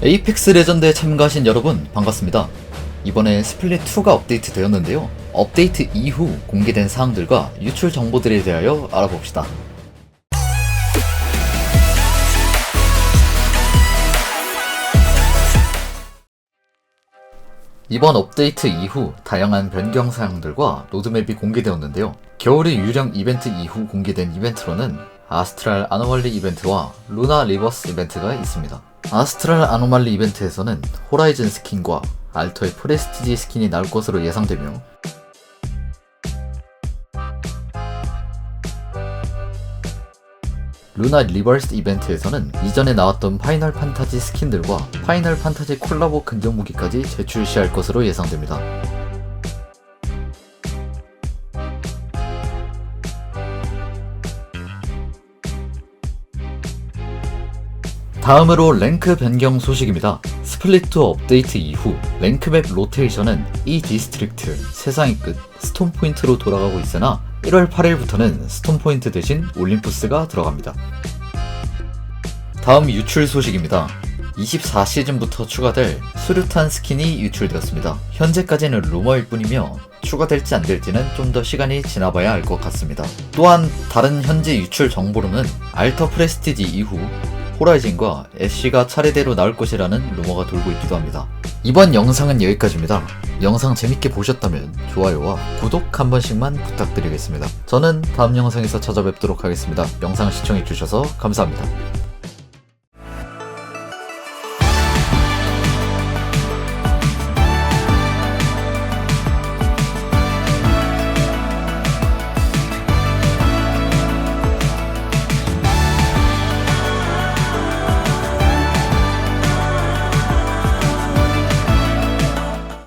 에이펙스 레전드에 참가하신 여러분 반갑습니다. 이번에 스플릿2가 업데이트 되었는데요. 업데이트 이후 공개된 사항들과 유출 정보들에 대하여 알아봅시다. 이번 업데이트 이후 다양한 변경 사항들과 로드맵이 공개되었는데요. 겨울의 유령 이벤트 이후 공개된 이벤트로는 아스트랄 아노말리 이벤트와 루나 리버스 이벤트가 있습니다. 아스트랄 아노말리 이벤트에서는 호라이즌 스킨과 알터의 프레스티지 스킨이 나올 것으로 예상되며 루나 리버스 이벤트에서는 이전에 나왔던 파이널 판타지 스킨들과 파이널 판타지 콜라보 근접 무기까지 재출시할 것으로 예상됩니다. 다음으로 랭크 변경 소식입니다. 스플릿 2 업데이트 이후 랭크맵 로테이션은 이 디스트릭트 세상의 끝 스톤 포인트로 돌아가고 있으나 1월 8일부터는 스톤 포인트 대신 올림푸스가 들어갑니다. 다음 유출 소식입니다. 24시즌부터 추가될 수류탄 스킨이 유출되었습니다. 현재까지는 루머일 뿐이며 추가될지 안 될지는 좀 더 시간이 지나봐야 알 것 같습니다. 또한 다른 현재 유출 정보로는 알터 프레스티지 이후 호라이즌과 애쉬가 차례대로 나올 것이라는 루머가 돌고 있기도 합니다. 이번 영상은 여기까지입니다. 영상 재밌게 보셨다면 좋아요와 구독 한 번씩만 부탁드리겠습니다. 저는 다음 영상에서 찾아뵙도록 하겠습니다. 영상 시청해주셔서 감사합니다.